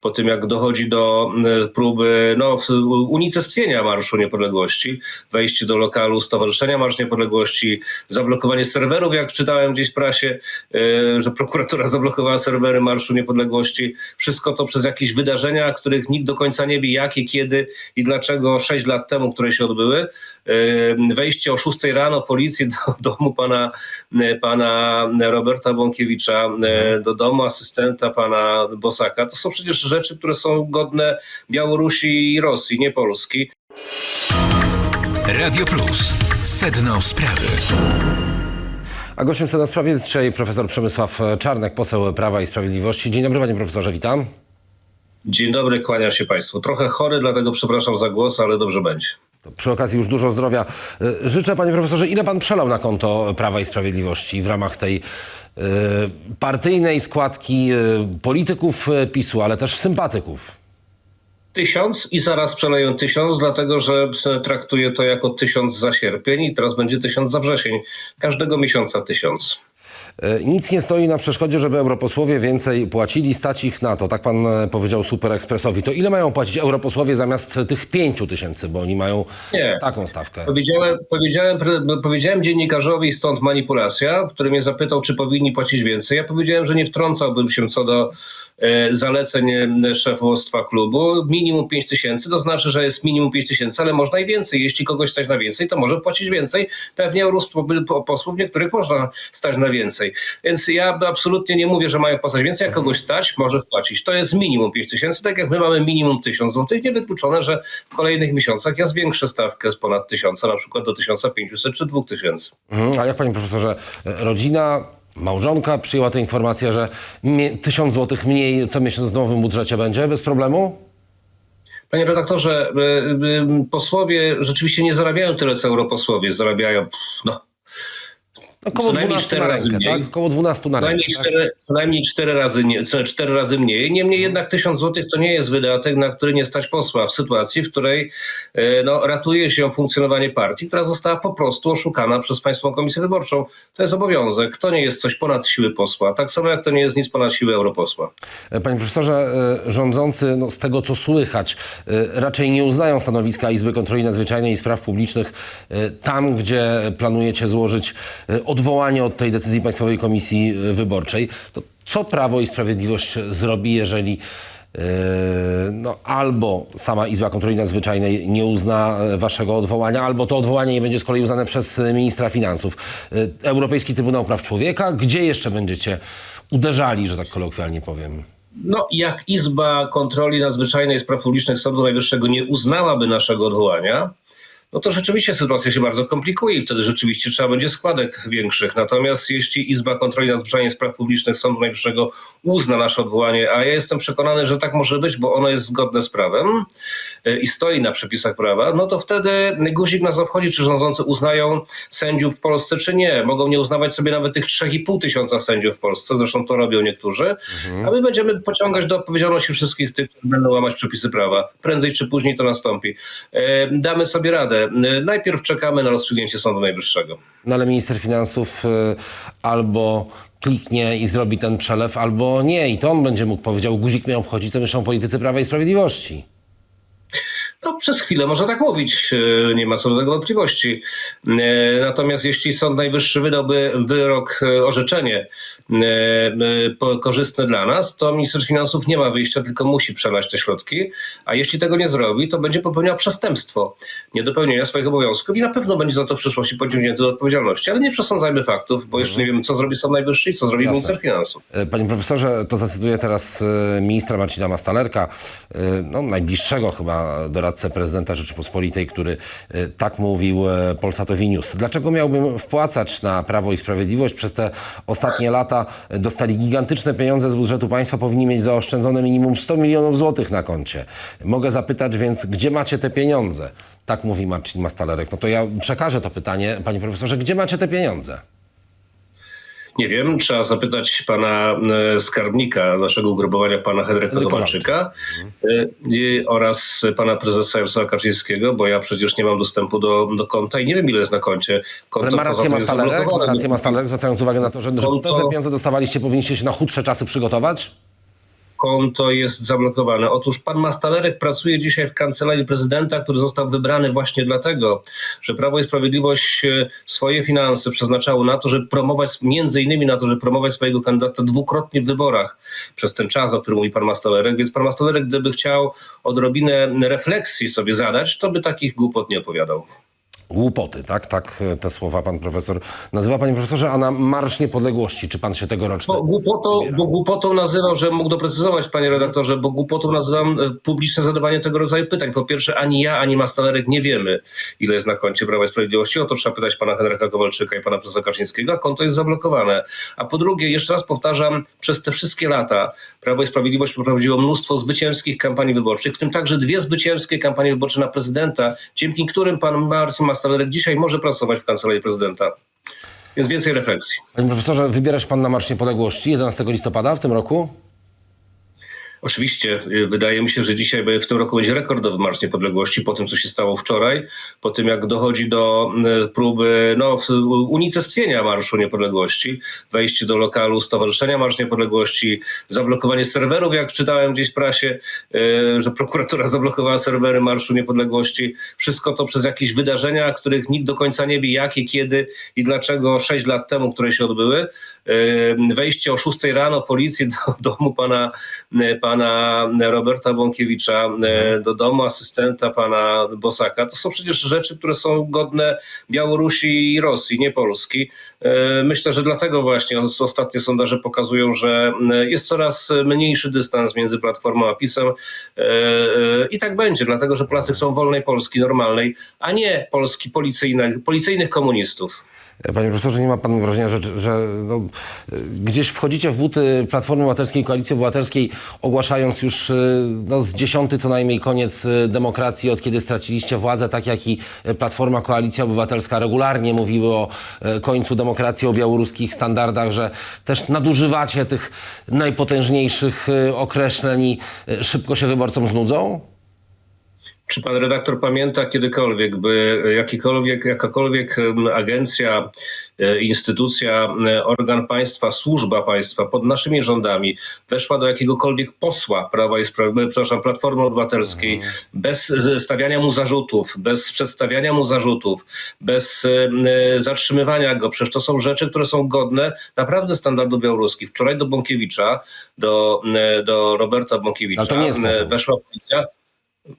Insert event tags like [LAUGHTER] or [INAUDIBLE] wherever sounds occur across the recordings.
po tym jak dochodzi do e, próby no, unicestwienia Marszu Niepodległości, wejście do lokalu Stowarzyszenia Marsz Niepodległości, zablokowanie serwerów, jak czytałem gdzieś w prasie, e, że prokuratura zablokowała serwery Marszu Niepodległości. Wszystko to przez jakieś wydarzenia, których nikt do końca nie wie jakie, kiedy i dlaczego sześć lat temu, które się odbyły. E, Wejście o 6 rano policji do [LAUGHS] domu pana, pana Roberta Bąkiewicza, do domu asystenta pana Bosaka. To są przecież rzeczy, które są godne Białorusi i Rosji, nie Polski. Radio Plus. Sedno sprawy. A gościem na sprawie jest dzisiaj profesor Przemysław Czarnek, poseł Prawa i Sprawiedliwości. Dzień dobry panie profesorze, witam. Dzień dobry, kłaniam się państwu. Trochę chory, dlatego przepraszam za głos, ale dobrze będzie. To przy okazji już dużo zdrowia. Y, Życzę panie profesorze, ile pan przelał na konto Prawa i Sprawiedliwości w ramach tej y, partyjnej składki y, polityków y, PiSu, ale też sympatyków? Tysiąc i zaraz przeleję tysiąc, dlatego że traktuję to jako tysiąc za sierpień i teraz będzie tysiąc za wrzesień. Każdego miesiąca tysiąc. Y, Nic nie stoi na przeszkodzie, żeby europosłowie więcej płacili, stać ich na to. Tak pan e, powiedział Super Expressowi. To ile mają płacić europosłowie zamiast tych pięciu tysięcy, bo oni mają Nie. taką stawkę? Powiedziałem, powiedziałem, pre- powiedziałem dziennikarzowi, stąd manipulacja, który mnie zapytał, czy powinni płacić więcej. Ja powiedziałem, że nie wtrącałbym się co do e, zaleceń e, szefostwa klubu. Minimum 5 tysięcy, to znaczy, że jest minimum 5 tysięcy, ale można i więcej. Jeśli kogoś stać na więcej, to może wpłacić więcej. Pewnie posłów niektórych można stać na więcej. Więc ja absolutnie nie mówię, że mają wpłacać więcej. Jak kogoś stać, może wpłacić. To jest minimum 5 tysięcy, tak jak my mamy minimum 1000 zł. Niewykluczone, że w kolejnych miesiącach ja zwiększę stawkę z ponad 1000, na przykład do 1500 czy 2000. Mhm. A jak panie profesorze, e, rodzina, małżonka przyjęła tę informację, że mie- tysiąc złotych mniej co miesiąc w nowym budżecie będzie bez problemu? Panie redaktorze, y, y, posłowie rzeczywiście nie zarabiają tyle, co europosłowie. Zarabiają, no, Około Co najmniej 12 cztery na rękę, mniej. tak? Około 12 na co rękę. tak? cztery, co najmniej cztery razy, nie, co- cztery razy mniej. Niemniej jednak tysiąc złotych to nie jest wydatek, na który nie stać posła w sytuacji, w której e, no, ratuje się funkcjonowanie partii, która została po prostu oszukana przez Państwową Komisję Wyborczą. To jest obowiązek. To nie jest coś ponad siły posła. Tak samo jak to nie jest nic ponad siły europosła. E, Panie profesorze, e, rządzący, no, z tego co słychać, raczej nie uznają stanowiska Izby Kontroli Nadzwyczajnej i Spraw Publicznych tam, gdzie planujecie złożyć odwołanie od tej decyzji Państwowej Komisji e, Wyborczej. To co Prawo i Sprawiedliwość zrobi, jeżeli e, no, albo sama Izba Kontroli Nadzwyczajnej nie uzna e, waszego odwołania, albo to odwołanie nie będzie z kolei uznane przez ministra finansów. Europejski Trybunał Praw Człowieka, gdzie jeszcze będziecie uderzali, że tak kolokwialnie powiem? No, jak Izba Kontroli Nadzwyczajnej Spraw Publicznych Sądu Najwyższego nie uznałaby naszego odwołania, no to rzeczywiście sytuacja się bardzo komplikuje i wtedy rzeczywiście trzeba będzie składek większych. Natomiast jeśli Izba Kontroli Nadzwyczajnej Spraw Publicznych Sądu Najwyższego uzna nasze odwołanie, a ja jestem przekonany, że tak może być, bo ono jest zgodne z prawem y, i stoi na przepisach prawa, no to wtedy guzik nas obchodzi, czy rządzący uznają sędziów w Polsce, czy nie. Mogą nie uznawać sobie nawet tych 3,5 tysiąca sędziów w Polsce, zresztą to robią niektórzy, a my będziemy pociągać do odpowiedzialności wszystkich tych, którzy będą łamać przepisy prawa. Prędzej czy później to nastąpi. E, Damy sobie radę. Najpierw czekamy na rozstrzygnięcie Sądu Najwyższego. No ale minister finansów y, albo kliknie i zrobi ten przelew, albo nie. I to on będzie mógł powiedział, guzik mnie obchodzi, co myślą politycy Prawa i Sprawiedliwości. No, przez chwilę można tak mówić, e, nie ma co do tego wątpliwości. E, Natomiast jeśli Sąd Najwyższy wydałby wyrok, e, orzeczenie korzystne dla nas, to minister finansów nie ma wyjścia, tylko musi przelać te środki, a jeśli tego nie zrobi, to będzie popełniał przestępstwo niedopełnienia swoich obowiązków i na pewno będzie za to w przyszłości pociągnięty do odpowiedzialności. Ale nie przesądzajmy faktów, bo jeszcze nie wiemy, co zrobi Sąd Najwyższy i co zrobi Jasne. minister finansów. Panie profesorze, to zacytuję teraz ministra Marcina Mastalerka, no, najbliższego chyba doradcę prezydenta Rzeczypospolitej, który e, tak mówił e, Polsatowi News. Dlaczego miałbym wpłacać na Prawo i Sprawiedliwość? Przez te ostatnie lata e, dostali gigantyczne pieniądze z budżetu państwa, powinni mieć zaoszczędzone minimum 100 milionów złotych na koncie. Mogę zapytać więc, gdzie macie te pieniądze? Tak mówi Marcin Mastalerek. No to ja przekażę to pytanie, panie profesorze, gdzie macie te pieniądze? Nie wiem, trzeba zapytać pana e, skarbnika naszego ugrupowania, pana Henryka Kowalczyka e, oraz pana prezesa Jarosława Kaczyńskiego, bo ja przecież nie mam dostępu do, do konta i nie wiem, ile jest na koncie. Konto Ale ma rację Mastalerek, ma rację Mastalerek, zwracając uwagę na to, że, że Konto- te pieniądze dostawaliście, powinniście się na chudsze czasy przygotować? Konto jest zablokowane? Otóż pan Mastalerek pracuje dzisiaj w kancelarii prezydenta, który został wybrany właśnie dlatego, że Prawo i Sprawiedliwość e, swoje finanse przeznaczało na to, żeby promować, między innymi na to, żeby promować swojego kandydata dwukrotnie w wyborach przez ten czas, o którym mówi pan Mastalerek. Więc pan Mastalerek, gdyby chciał odrobinę refleksji sobie zadać, to by takich głupot nie opowiadał. Głupoty, tak? Tak e, te słowa pan profesor nazywa. Panie profesorze, a na Marsz Niepodległości, czy pan się tegoroczny... Bo głupotą, bo głupotą nazywam, że mógł doprecyzować, panie redaktorze, bo głupotą nazywam e, publiczne zadawanie tego rodzaju pytań. Po pierwsze, ani ja, ani Mastalerek nie wiemy, ile jest na koncie Prawa i Sprawiedliwości. O to trzeba pytać pana Henryka Kowalczyka i pana profesora Kaczyńskiego, a konto jest zablokowane. A po drugie, jeszcze raz powtarzam, przez te wszystkie lata Prawo i Sprawiedliwość poprowadziło mnóstwo zwycięskich kampanii wyborczych, w tym także dwie zwycięskie kampanie wyborcze na prezydenta, dzięki którym pan Marcin Mastalerek dzisiaj może pracować w kancelarii prezydenta. Więc więcej refleksji. Panie profesorze, wybiera się pan na Marsz Niepodległości 11 listopada w tym roku? Oczywiście, y, wydaje mi się, że dzisiaj w tym roku będzie rekordowy Marsz Niepodległości po tym, co się stało wczoraj, po tym jak dochodzi do y, próby no, unicestwienia Marszu Niepodległości, wejście do lokalu Stowarzyszenia Marsz Niepodległości, zablokowanie serwerów, jak czytałem gdzieś w prasie, y, że prokuratura zablokowała serwery Marszu Niepodległości. Wszystko to przez jakieś wydarzenia, których nikt do końca nie wie, jakie, kiedy i dlaczego sześć lat temu, które się odbyły. Wejście o 6 rano policji do domu pana, pana Roberta Bąkiewicza, y, do domu asystenta pana Bosaka. To są przecież rzeczy, które są godne Białorusi i Rosji, nie Polski. Y, Myślę, że dlatego właśnie os- ostatnie sondaże pokazują, że jest coraz mniejszy dystans między Platformą a PiSem i tak będzie, dlatego że Polacy chcą wolnej Polski, normalnej, a nie Polski policyjnych, policyjnych komunistów. Panie profesorze, nie ma pan wrażenia, że, że no, gdzieś wchodzicie w buty Platformy Obywatelskiej, Koalicji Obywatelskiej, ogłaszając już y, no, z dziesiąty co najmniej koniec y, demokracji, od kiedy straciliście władzę, tak jak i Platforma, Koalicja Obywatelska regularnie mówiły o y, końcu demokracji, o białoruskich standardach, że też nadużywacie tych najpotężniejszych określeń i szybko się wyborcom znudzą? Czy pan redaktor pamięta kiedykolwiek, by jakikolwiek, jakakolwiek agencja, e, instytucja, e, organ państwa, służba państwa pod naszymi rządami weszła do jakiegokolwiek posła Prawa i e, przepraszam, Platformy Obywatelskiej bez e, stawiania mu zarzutów, bez przedstawiania mu zarzutów, bez zatrzymywania go? Przecież to są rzeczy, które są godne naprawdę standardów białoruskich. Wczoraj do Bąkiewicza, do, do Roberta Bąkiewicza weszła policja.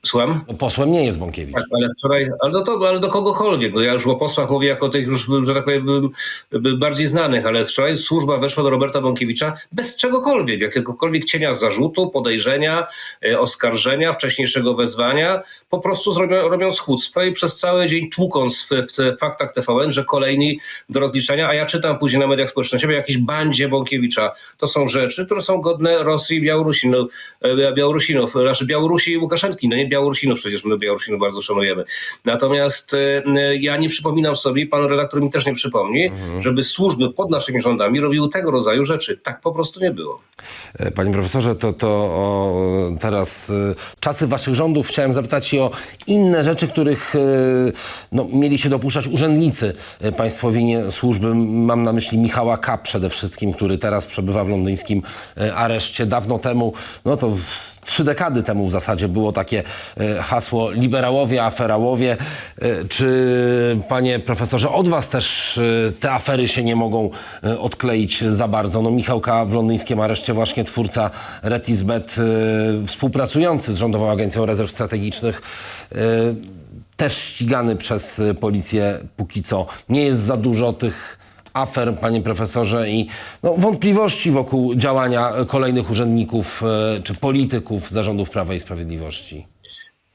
Słucham? No, posłem nie jest Bąkiewicz. Tak, ale wczoraj, ale do, to, ale do kogokolwiek. No ja już o posłach mówię jako tych już, że tak powiem, bardziej znanych, ale wczoraj służba weszła do Roberta Bąkiewicza bez czegokolwiek, jakiegokolwiek cienia zarzutu, podejrzenia, y, oskarżenia, wcześniejszego wezwania. Po prostu zrobią, robią chucpę i przez cały dzień tłukąc w, w faktach TVN, że kolejni do rozliczenia, a ja czytam później na mediach społecznościowych o jakiejś bandzie Bąkiewicza. To są rzeczy, które są godne Rosji i Białorusinów, e, Białorusinów, znaczy Białorusi i Łukaszenki, no nie Białorusinów, przecież my Białorusinów bardzo szanujemy. Natomiast e, ja nie przypominam sobie, pan redaktor mi też nie przypomni, żeby służby pod naszymi rządami robiły tego rodzaju rzeczy. Tak po prostu nie było. E, Panie profesorze, to, to o, teraz e, czasy waszych rządów chciałem zapytać się o inne rzeczy, których no, mieli się dopuszczać urzędnicy państwowi służby. Mam na myśli Michała K. przede wszystkim, który teraz przebywa w londyńskim areszcie. Dawno temu, no to trzy dekady temu w zasadzie było takie e, hasło liberałowie, aferałowie. E, Czy panie profesorze, od was też e, te afery się nie mogą odkleić za bardzo? No Michał K. w londyńskim areszcie właśnie twórca Retisbet, współpracujący z Rządową Agencją Rezerw Strategicznych, też ścigany przez policję póki co. Nie jest za dużo tych afer, panie profesorze, i no, wątpliwości wokół działania kolejnych urzędników e, czy polityków zarządów Prawa i Sprawiedliwości.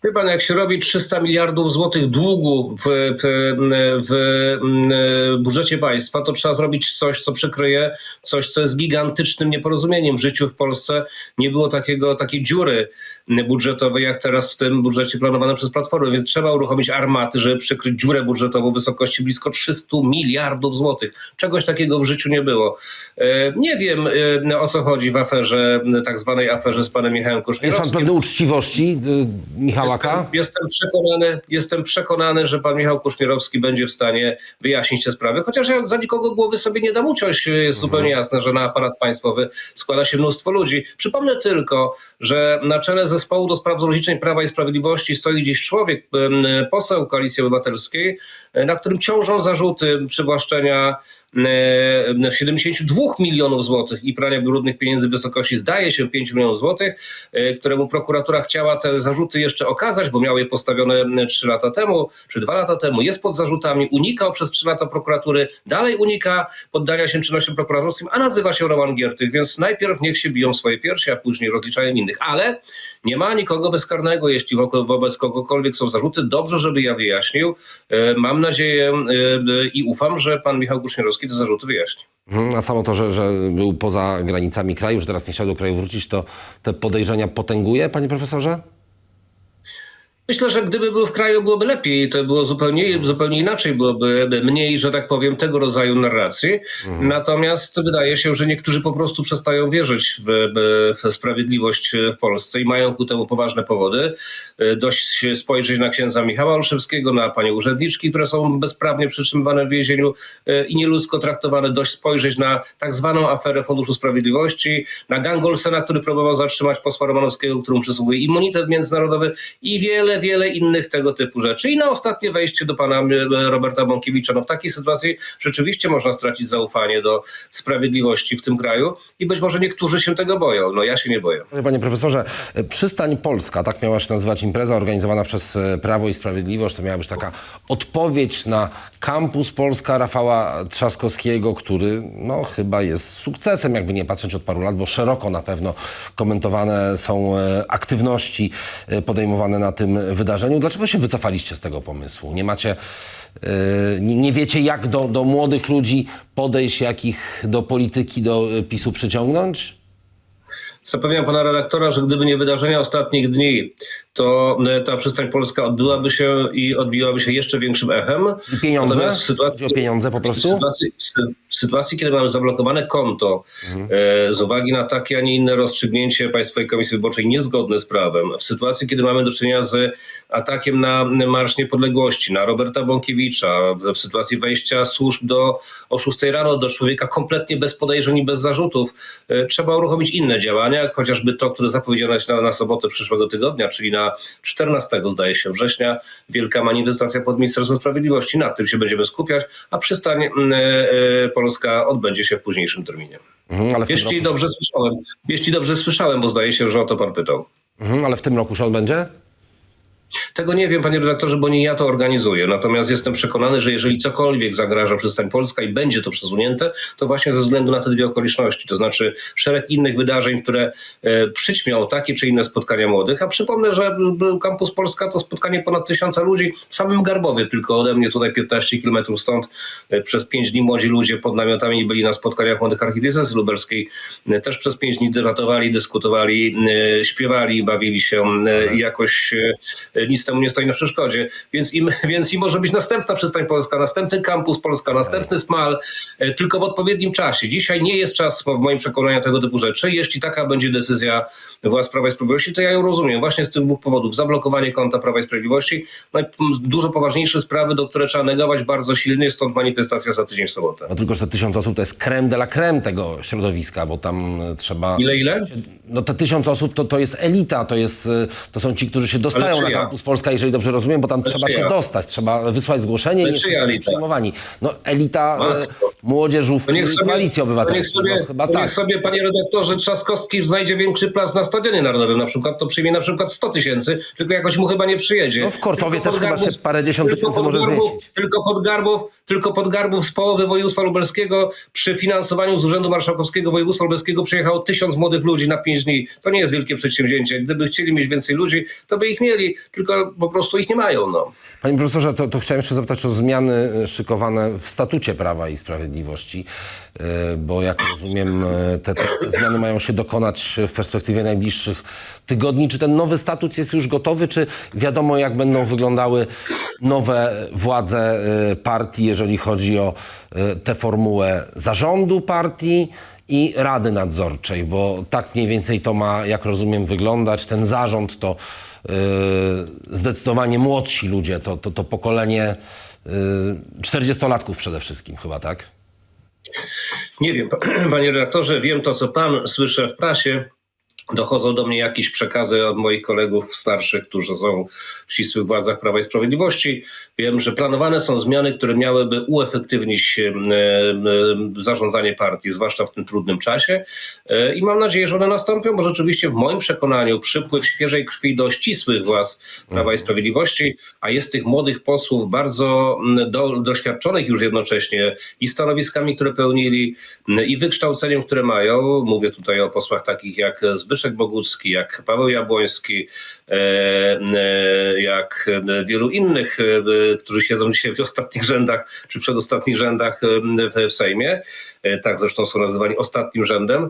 Wie pan, jak się robi 300 miliardów złotych długu w, w, w, budżecie państwa, to trzeba zrobić coś, co przykryje coś, co jest gigantycznym nieporozumieniem. W życiu w Polsce nie było takiego, takiej dziury budżetowej, jak teraz w tym budżecie planowanym przez Platformę, więc trzeba uruchomić armaty, żeby przykryć dziurę budżetową w wysokości blisko 300 miliardów złotych. Czegoś takiego w życiu nie było. E, Nie wiem, e, o co chodzi w aferze, tak zwanej aferze z panem Michałem Jest pan Kuszniewskim. pewny uczciwości y, Michała Hałaka? Jestem, jestem, przekonany, jestem przekonany, że pan Michał Kuszmierowski będzie w stanie wyjaśnić te sprawy, chociaż ja za nikogo głowy sobie nie dam uciąć. Jest zupełnie jasne, że na aparat państwowy składa się mnóstwo ludzi. Przypomnę tylko, że na czele zespołu do spraw rozliczeń Prawa i Sprawiedliwości stoi dziś człowiek, poseł Koalicji Obywatelskiej, na którym ciążą zarzuty przywłaszczenia 72 milionów złotych i prania brudnych pieniędzy w wysokości zdaje się 5 milionów złotych, e, któremu prokuratura chciała te zarzuty jeszcze okazać, bo miał je postawione 3 lata temu czy 2 lata temu, jest pod zarzutami, unikał przez 3 lata prokuratury, dalej unika poddania się czynnościom prokuratorskim, a nazywa się Roman Giertych, więc najpierw niech się biją swoje piersi, a później rozliczają innych, ale nie ma nikogo bezkarnego, jeśli wo- wobec kogokolwiek są zarzuty, dobrze, żeby ja wyjaśnił. E, Mam nadzieję e, e, i ufam, że pan Michał Kuszmierowski te zarzuty wyjaśni. Mhm, A samo to, że, że był poza granicami kraju, że teraz nie chciał do kraju wrócić, to te podejrzenia potęguje, panie profesorze? Myślę, że gdyby był w kraju, byłoby lepiej. To było zupełnie, zupełnie inaczej, byłoby mniej, że tak powiem, tego rodzaju narracji. Natomiast wydaje się, że niektórzy po prostu przestają wierzyć w, w sprawiedliwość w Polsce i mają ku temu poważne powody. Dość spojrzeć na księdza Michała Olszewskiego, na panie urzędniczki, które są bezprawnie przytrzymywane w więzieniu e, i nieludzko traktowane. Dość spojrzeć na tak zwaną aferę Funduszu Sprawiedliwości, na gang Olsena, który próbował zatrzymać posła Romanowskiego, któremu przysługuje immunitet międzynarodowy i wiele, wiele innych tego typu rzeczy. I na ostatnie wejście do pana e, Roberta Bąkiewicza. No w takiej sytuacji rzeczywiście można stracić zaufanie do sprawiedliwości w tym kraju i być może niektórzy się tego boją. No ja się nie boję. Panie profesorze, Przystań Polska, tak miała się nazywać impreza organizowana przez e, Prawo i Sprawiedliwość. To miała być taka odpowiedź na kampus Polska Rafała Trzaskowskiego, który no, chyba jest sukcesem, jakby nie patrzeć od paru lat, bo szeroko na pewno komentowane są e, aktywności e, podejmowane na tym wydarzeniu. Dlaczego się wycofaliście z tego pomysłu? Nie macie, e, nie, wiecie jak do, do młodych ludzi podejść, jak ich do polityki, do e, PiSu przyciągnąć? Zapewniam pana redaktora, że gdyby nie wydarzenia ostatnich dni, to e, ta przystań polska odbyłaby się i odbiłaby się jeszcze większym echem. I pieniądze? Natomiast w sytuacji, pieniądze po prostu? sytuacji, w sy- w sytuacji, kiedy mamy zablokowane konto e, z uwagi na takie, a nie inne rozstrzygnięcie Państwowej Komisji Wyborczej niezgodne z prawem, w sytuacji, kiedy mamy do czynienia z atakiem na Marsz Niepodległości, na Roberta Bąkiewicza, w sytuacji wejścia służb do, o 6 rano do człowieka kompletnie bez podejrzeń i bez zarzutów, e, trzeba uruchomić inne działania, jak chociażby to, które zapowiedziano jest na, na sobotę przyszłego tygodnia, czyli na 14 zdaje się września, wielka manifestacja pod Ministerstwem Sprawiedliwości. Nad tym się będziemy skupiać, a przystań e, e, Polska odbędzie się w późniejszym terminie. Mhm, Jeśli dobrze słyszałem, jeśli dobrze słyszałem, bo zdaje się, że o to pan pytał. mhm, ale w tym roku się odbędzie? Tego nie wiem, panie redaktorze, bo nie ja to organizuję. Natomiast jestem przekonany, że jeżeli cokolwiek zagraża przystań Polska i będzie to przesunięte, to właśnie ze względu na te dwie okoliczności. To znaczy szereg innych wydarzeń, które e, przyćmią takie czy inne spotkania młodych. A przypomnę, że był Campus Polska to spotkanie ponad tysiąca ludzi w samym Garbowie, tylko ode mnie tutaj 15 kilometrów stąd. E, przez pięć dni młodzi ludzie pod namiotami byli na spotkaniach młodych archidiecezji lubelskiej. E, też przez pięć dni debatowali, dyskutowali, śpiewali, bawili się jakoś nic temu nie stoi na przeszkodzie. Więc im, [LAUGHS] więc im może być następna przystań Polska, następny kampus Polska, następny SMAL, e, tylko w odpowiednim czasie. Dzisiaj nie jest czas w moim przekonaniu tego typu rzeczy. Jeśli taka będzie decyzja władz Prawa i Sprawiedliwości, to ja ją rozumiem. Właśnie z tych dwóch powodów. Zablokowanie konta Prawa i Sprawiedliwości, no i dużo poważniejsze sprawy, do które trzeba negować bardzo silnie, stąd manifestacja za tydzień w sobotę. No tylko, że te tysiąc osób to jest creme de la creme tego środowiska, bo tam e, trzeba... Ile, ile? No te tysiąc osób to, to jest elita, to, jest, e, to są ci, którzy się dostają na czyja? Kampus Polska, jeżeli dobrze rozumiem, bo tam trzeba się dostać, trzeba wysłać zgłoszenie Ale i jesteśmy przyjmowani. No elita e, Matko. młodzieżówki To niech i sobie, koalicji to niech obywatelskiej. sobie, no, chyba tak. niech sobie, panie redaktorze, Trzaskowski znajdzie większy plac na Stadionie Narodowym na przykład, to przyjmie na przykład 100 tysięcy, tylko jakoś mu chyba nie przyjedzie. No w Kortowie Tylko też chyba się parę dziesiąt tysięcy może zmieścić. Tylko Podgarbów, tylko Podgarbów z połowy województwa lubelskiego przy finansowaniu z Urzędu Marszałkowskiego województwa lubelskiego przyjechało tysiąc młodych ludzi na pięć dni. To nie jest wielkie przedsięwzięcie. Gdyby chcieli mieć więcej ludzi, to by ich mieli, tylko po prostu ich nie mają. No. Panie profesorze, to, to chciałem jeszcze zapytać o zmiany szykowane w statucie Prawa i Sprawiedliwości, e, bo jak rozumiem, e, te, te zmiany mają się dokonać w perspektywie najbliższych tygodni. Czy ten nowy statut jest już gotowy, czy wiadomo, jak będą wyglądały nowe władze e, partii, jeżeli chodzi o tę formułę zarządu partii i Rady Nadzorczej, bo tak mniej więcej to ma, jak rozumiem, wyglądać. Ten zarząd to zdecydowanie młodsi ludzie, to, to, to pokolenie yy, 40-latków przede wszystkim chyba, tak? Nie wiem, [CLEARS THROAT] panie redaktorze, wiem to, co pan słyszę w prasie. Dochodzą do mnie jakieś przekazy od moich kolegów starszych, którzy są w ścisłych władzach Prawa i Sprawiedliwości. Wiem, że planowane są zmiany, które miałyby uefektywnić e, e, zarządzanie partii, zwłaszcza w tym trudnym czasie. E, I mam nadzieję, że one nastąpią, bo rzeczywiście w moim przekonaniu przypływ świeżej krwi do ścisłych władz Prawa i Sprawiedliwości, a jest tych młodych posłów bardzo do, doświadczonych już jednocześnie i stanowiskami, które pełnili, i wykształceniem, które mają. Mówię tutaj o posłach takich jak Zbyszek Bogucki, jak Paweł Jabłoński, e, e, jak wielu innych, e, którzy siedzą dzisiaj w ostatnich rzędach, czy przedostatnich rzędach w, Sejmie. Tak zresztą są nazywani ostatnim rzędem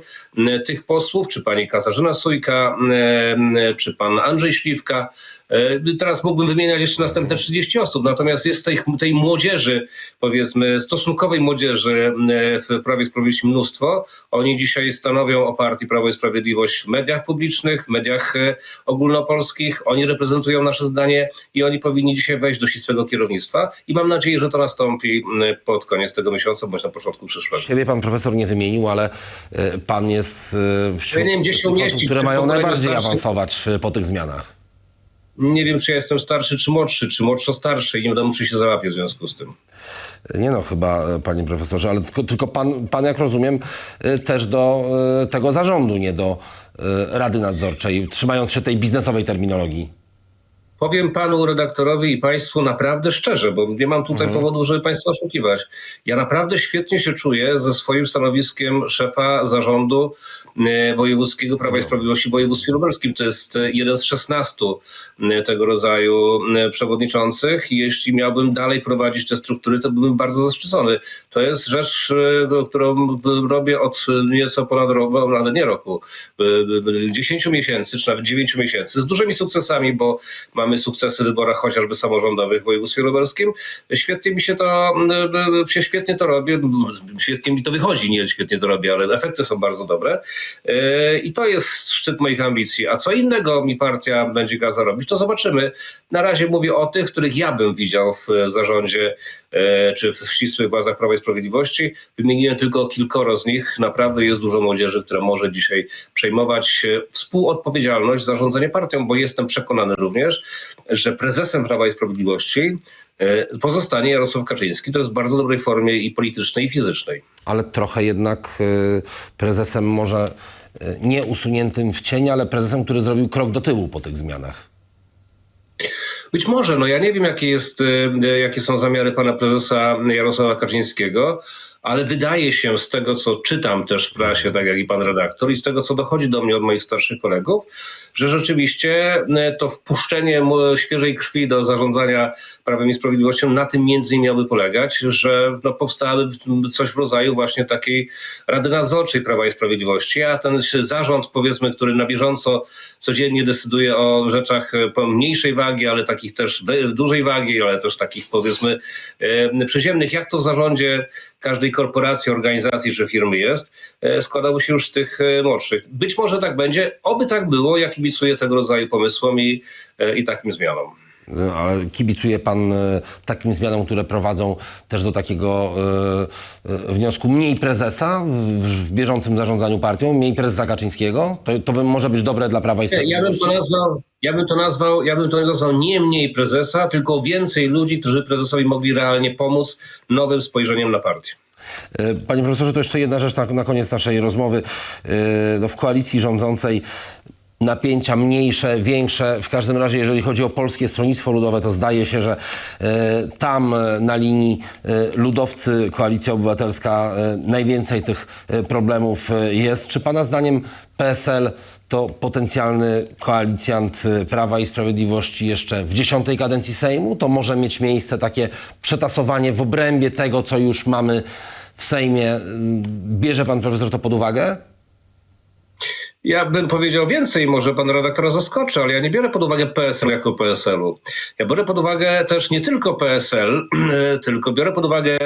tych posłów, czy pani Katarzyna Sójka, e, czy pan Andrzej Śliwka. E, Teraz mógłbym wymieniać jeszcze następne 30 osób, natomiast jest tej, tej młodzieży, powiedzmy, stosunkowej młodzieży e, w Prawie i Sprawiedliwości mnóstwo. Oni dzisiaj stanowią o partii Prawo i Sprawiedliwość w mediach publicznych, w mediach e, ogólnopolskich. Oni reprezentują nasze zdanie i oni powinni dzisiaj wejść do ścisłego kierownictwa i mam nadzieję, że to nastąpi pod koniec tego miesiąca bądź na początku przyszłego. Siebie pan profesor nie wymienił, ale pan jest wśród Ja nie wiem, gdzie się tych osób, które mają najbardziej awansować po tych zmianach. Nie wiem, czy ja jestem starszy, czy młodszy, czy młodszo starszy i nie wiadomo, czy się załapię w związku z tym. Nie no, chyba, e, panie profesorze, ale tylko, tylko pan, pan, jak rozumiem, e, też do e, tego zarządu, nie do Rady Nadzorczej, trzymając się tej biznesowej terminologii. Powiem panu redaktorowi i państwu naprawdę szczerze, bo nie mam tutaj Mhm. powodu, żeby państwa oszukiwać. Ja naprawdę świetnie się czuję ze swoim stanowiskiem szefa zarządu e, wojewódzkiego Prawa i Sprawiedliwości w województwie lubelskim. To jest jeden z 16 e, tego rodzaju e, przewodniczących. Jeśli miałbym dalej prowadzić te struktury, to byłbym bardzo zaszczycony. To jest rzecz, e, którą robię od nieco ponad roku, nawet nie roku, e, 10 miesięcy, czy nawet 9 miesięcy, z dużymi sukcesami, bo mamy sukcesy w wyborach chociażby samorządowych w województwie lubelskim. Świetnie mi się to, e, się świetnie to robi, świetnie mi to wychodzi, nie świetnie to robię, ale efekty są bardzo dobre. E, I to jest szczyt moich ambicji. A co innego mi partia będzie gaza robić, to zobaczymy. Na razie mówię o tych, których ja bym widział w zarządzie e, czy w ścisłych władzach Prawa i Sprawiedliwości. Wymieniłem tylko kilkoro z nich. Naprawdę jest dużo młodzieży, która może dzisiaj przejmować współodpowiedzialność za zarządzanie partią, bo jestem przekonany również, że prezesem Prawa i Sprawiedliwości e, pozostanie Jarosław Kaczyński. To jest w bardzo dobrej formie i politycznej, i fizycznej. Ale trochę jednak e, prezesem może e, nie usuniętym w cień, ale prezesem, który zrobił krok do tyłu po tych zmianach. Być może, no ja nie wiem, jakie, jest, jakie są zamiary pana prezesa Jarosława Kaczyńskiego, ale wydaje się z tego, co czytam też w prasie, tak jak i pan redaktor, i z tego, co dochodzi do mnie od moich starszych kolegów, że rzeczywiście e, to wpuszczenie mu- świeżej krwi do zarządzania Prawem i Sprawiedliwością na tym między innymi miałoby polegać, że no, powstałaby coś w rodzaju właśnie takiej Rady Nadzorczej Prawa i Sprawiedliwości, a ten zarząd, powiedzmy, który na bieżąco codziennie decyduje o rzeczach e, mniejszej wagi, ale takich też dużej wagi, ale też takich powiedzmy e, przyziemnych, jak to w zarządzie każdej korporacji, organizacji czy firmy jest, e, składałby się już z tych e, młodszych. Być może tak będzie, oby tak było, ja kibicuję tego rodzaju pomysłom i, e, i takim zmianom. No, Ale kibicuje pan takim zmianom, które prowadzą też do takiego e, e, wniosku mniej prezesa w, w bieżącym zarządzaniu partią, mniej prezesa Kaczyńskiego? To, to by może być dobre dla Prawa i Nie, Ja bym Sprawiedliwości? to nazwał, ja bym to nazwał, ja bym to nazwał nie mniej prezesa, tylko więcej ludzi, którzy prezesowi mogli realnie pomóc nowym spojrzeniem na partię. E, Panie profesorze, to jeszcze jedna rzecz na, na koniec naszej rozmowy. E, No, w koalicji rządzącej napięcia mniejsze, większe. W każdym razie, jeżeli chodzi o Polskie Stronnictwo Ludowe, to zdaje się, że e, tam na linii ludowcy, Koalicja Obywatelska najwięcej tych problemów jest. Czy Pana zdaniem PSL to potencjalny koalicjant e, Prawa i Sprawiedliwości jeszcze w dziesiątej kadencji Sejmu? To może mieć miejsce takie przetasowanie w obrębie tego, co już mamy w Sejmie. Bierze pan profesor to pod uwagę? Ja bym powiedział więcej, może pan redaktora zaskoczy, ale ja nie biorę pod uwagę PSL jako PSL-u. Ja biorę pod uwagę też nie tylko PSL, [CLEARS THROAT] tylko biorę pod uwagę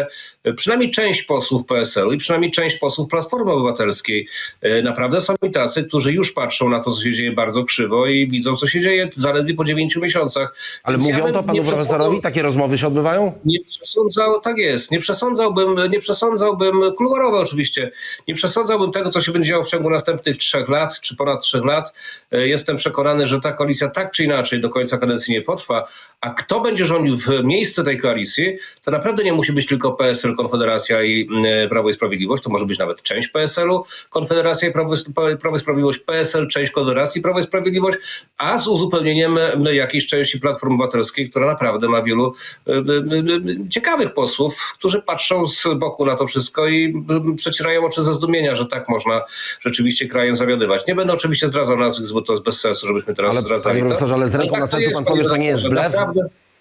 przynajmniej część posłów PSL-u i przynajmniej część posłów Platformy Obywatelskiej. E, Naprawdę są i tacy, którzy już patrzą na to, co się dzieje bardzo krzywo i widzą, co się dzieje zaledwie po dziewięciu miesiącach. Ale Więc ja mówią bym to panu profesorowi? Takie rozmowy się odbywają? nie przesądzał, tak jest, nie przesądzałbym, nie przesądzałbym, kuluarowo oczywiście, nie przesądzałbym tego, co się będzie działo w ciągu następnych trzech lat, czy ponad trzech lat. E, Jestem przekonany, że ta koalicja tak czy inaczej do końca kadencji nie potrwa, a kto będzie rządził w miejsce tej koalicji, to naprawdę nie musi być tylko PSL, Konfederacja i mm, Prawo i Sprawiedliwość, to może być nawet część PSL-u, Konfederacja i Prawo, Prawo i Sprawiedliwość, PSL, część Konfederacji, Prawo i Sprawiedliwość, a z uzupełnieniem jakiejś części Platformy Obywatelskiej, która naprawdę ma wielu e, e, e, ciekawych posłów, którzy patrzą z boku na to wszystko i przecierają oczy ze zdumienia, że tak można rzeczywiście krajem zawiadywać. Nie będę oczywiście zdradzał nazwisk, bo to jest bez sensu, żebyśmy teraz Ale, zdradzali. panie to. profesorze, ale z ręką tak na to sercu pan powie, że to nie jest blef? naprawdę.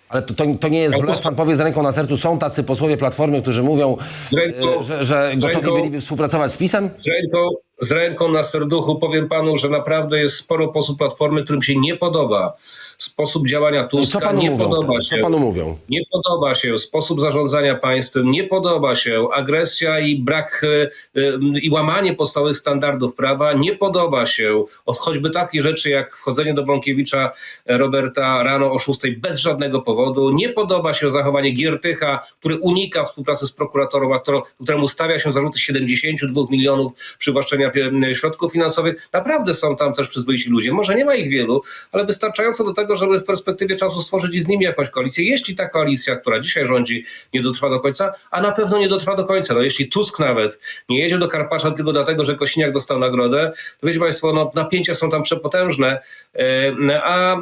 Ale to, to, to nie jest blef, pan powie z ręką na sercu. Są tacy posłowie Platformy, którzy mówią, ręką- e, że, że gotowi ręką- byliby współpracować z PiSem? Z ręką, z ręką na serduchu powiem panu, że naprawdę jest sporo posłów Platformy, którym się nie podoba sposób działania I co Tuska, panu nie mówią? podoba wtedy? Co się. panu mówią? Nie podoba się sposób zarządzania państwem, nie podoba się agresja i brak e, e, i łamanie podstawowych standardów prawa, nie podoba się choćby takie rzeczy jak wchodzenie do Bąkiewicza Roberta rano o 6 bez żadnego powodu, nie podoba się zachowanie Giertycha, który unika współpracy z którą- któremu stawia się zarzuty 72 milionów przywłaszczenia środków finansowych. Naprawdę są tam też przyzwoici ludzie. Może nie ma ich wielu, ale wystarczająco do tego, żeby w perspektywie czasu stworzyć z nimi jakąś koalicję. Jeśli ta koalicja, która dzisiaj rządzi, nie dotrwa do końca, a na pewno nie dotrwa do końca. No jeśli Tusk nawet nie jedzie do Karpacza tylko dlatego, że Kosiniak dostał nagrodę, to wiecie Państwo, no, napięcia są tam przepotężne, e, a e,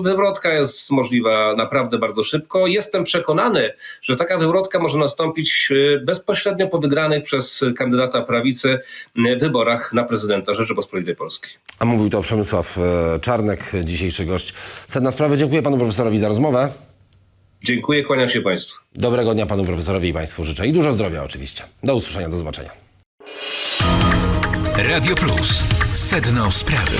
wywrotka jest możliwa naprawdę bardzo szybko. Jestem przekonany, że taka wywrotka może nastąpić e, bezpośrednio po wygranych przez kandydata prawicy wyborach na prezydenta Rzeczypospolitej Polskiej. A mówił to Przemysław e, Czarnek, dzisiejszy gość. Sedna sprawy. Dziękuję panu profesorowi za rozmowę. Dziękuję, kłaniam się Państwu. Dobrego dnia panu profesorowi i państwu życzę. I dużo zdrowia oczywiście. Do usłyszenia, do zobaczenia. Radio Plus. Sedno sprawy.